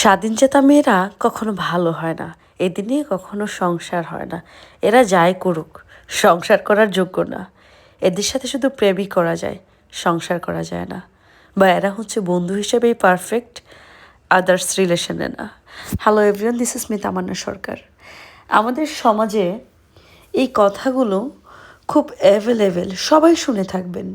স্বাধীনচেতা মেয়েরা কখনো ভালো হয় না এদিনে কখনো সংসার হয় না। এরা যাই করুক, সংসার করার যোগ্য না। এদের সাথে শুধু প্রেমই করা যায়, সংসার করা যায় না। বা এরা হচ্ছে বন্ধু হিসেবেই পারফেক্ট আদার্স রিলেশনে না। হ্যালো এভরিওয়ান দিস ইস মিত আমান্না সরকার আমাদের সমাজে এই কথাগুলো খুব অ্যাভেলেবেল সবাই শুনে থাকবেন।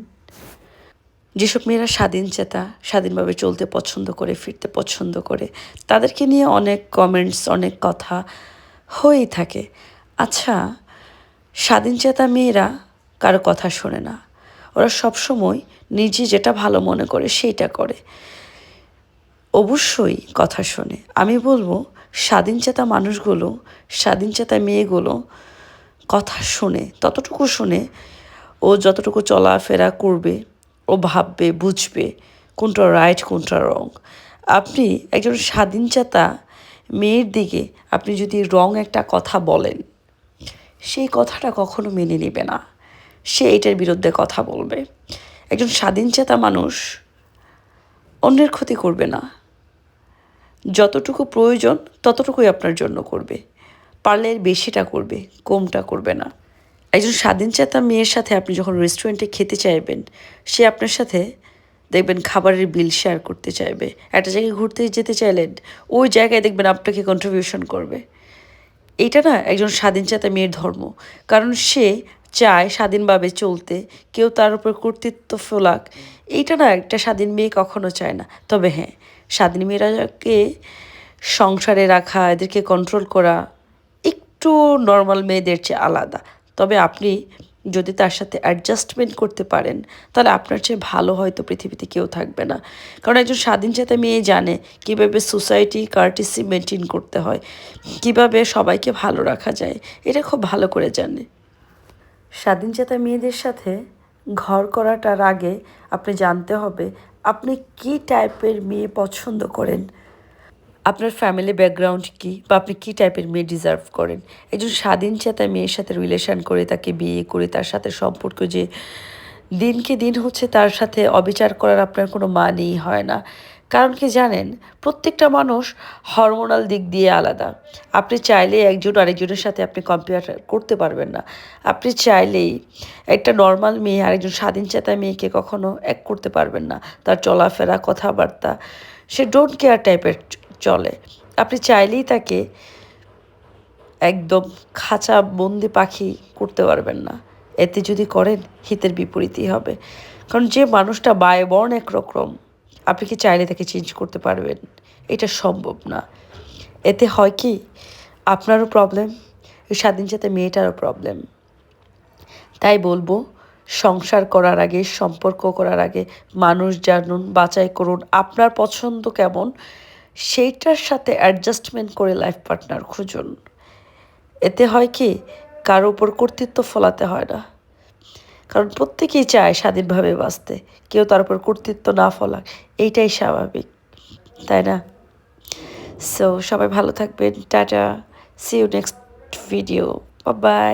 যেসব মেয়েরা স্বাধীন চেতা, স্বাধীনভাবে চলতে পছন্দ করে, ফিরতে পছন্দ করে, তাদেরকে নিয়ে অনেক কমেন্টস অনেক কথা হয়েই থাকে। আচ্ছা স্বাধীন চেতা মেয়েরা কারও কথা শোনে না। ওরা সবসময় নিজে যেটা ভালো মনে করে সেইটা করে। অবশ্যই কথা শোনে। আমি বলব, স্বাধীন চেতা মানুষগুলো, স্বাধীন চেতা মেয়েগুলো কথা শোনে, ততটুকু শুনে, ও যতটুকু চলাফেরা করবে ও ভাববে, বুঝবে কোনটা রাইট কোনটা রং আপনি একজন স্বাধীনচেতা মেয়ের দিকে আপনি যদি রং একটা কথা বলেন, সেই কথাটা কখনো মেনে নেবে না। সে এটার বিরুদ্ধে কথা বলবে। একজন স্বাধীনচেতা মানুষ অন্যের ক্ষতি করবে না। যতটুকু প্রয়োজন ততটুকুই আপনার জন্য করবে। পারলে বেশিটা করবে, কমটা করবে না। একজন স্বাধীনচেতা মেয়ের সাথে আপনি যখন রেস্টুরেন্টে খেতে চাইবেন, সে আপনার সাথে দেখবেন খাবারের বিল শেয়ার করতে চাইবে। একটা জায়গায় ঘুরতে যেতে চাইলেন, ওই জায়গায় দেখবেন আপনাকে কন্ট্রিবিউশন করবে। এইটা না একজন স্বাধীনচেতা মেয়ের ধর্ম। কারণ সে চায় স্বাধীনভাবে চলতে, কেউ তার উপর কর্তৃত্ব ফোলাক। এইটা না একটা স্বাধীন মেয়ে কখনো চায় না। তবে হ্যাঁ স্বাধীন মেয়েরাকে সংসারে রাখা, এদেরকে কন্ট্রোল করা একটু নর্মাল মেয়েদের চেয়ে আলাদা। তবে আপনি যদি তার সাথে অ্যাডজাস্টমেন্ট করতে পারেন, তাহলে আপনার চেয়ে ভালো হয়তো পৃথিবীতে কেউ থাকবে না। কারণ একজন স্বাধীন চেতা মেয়ে জানে কীভাবে সোসাইটি কার্টিসি মেনটেন করতে হয়, কীভাবে সবাইকে ভালো রাখা যায়, এটা খুব ভালো করে জানে। স্বাধীন চেতা মেয়েদের সাথে ঘর করাটার আগে আপনি জানতে হবে, আপনি কী টাইপের মেয়ে পছন্দ করেন? আপনার ফ্যামিলি ব্যাকগ্রাউন্ড কী বা আপনি কী টাইপের মেয়ে ডিজার্ভ করেন? একজন স্বাধীন চেতা মেয়ের সাথে রিলেশন করে তাকে বিয়ে করে, তার সাথে সম্পর্ক যে দিনকে দিন হচ্ছে তার সাথে অবিচার করার আপনার কোনো মানেই হয় না। কারণ কি জানেন? প্রত্যেকটা মানুষ হরমোনাল দিক দিয়ে আলাদা। আপনি চাইলে একজন আরেকজনের সাথে আপনি কম্পেয়ার করতে পারবেন না। আপনি চাইলেই একটা নর্মাল মেয়ে আরেকজন স্বাধীন চেতা মেয়েকে কখনো এক করতে পারবেন না। তার চলাফেরা, কথাবার্তা, সে ডোন্ট কেয়ার টাইপের চলে। আপনি চাইলেই তাকে একদম খাঁচা বন্দি পাখি করতে পারবেন না। এতে যদি করেন, হিতের বিপরীতই হবে। কারণ যে মানুষটা বায়ে বর্ণ একরকম, আপনি কি চাইলে তাকে চেঞ্জ করতে পারবেন? এটা সম্ভব না। এতে হয় কি, আপনারও প্রবলেম স্বাধীন সাথে মেয়েটারও প্রবলেম তাই বলব, সংসার করার আগে, সম্পর্ক করার আগে, মানুষ জানুন, বাছাই করুন, আপনার পছন্দ কেমন সেইটার সাথে অ্যাডজাস্টমেন্ট করে লাইফ পার্টনার খুঁজুন। এতে হয় কি, কারও উপর কর্তৃত্ব ফলাতে হয় না। কারণ প্রত্যেকেই চায় স্বাধীনভাবে বাঁচতে, কেউ তার উপর কর্তৃত্ব না ফলাক, এইটাই স্বাভাবিক, তাই না? সো সবাই ভালো থাকবেন, tata see you next video bye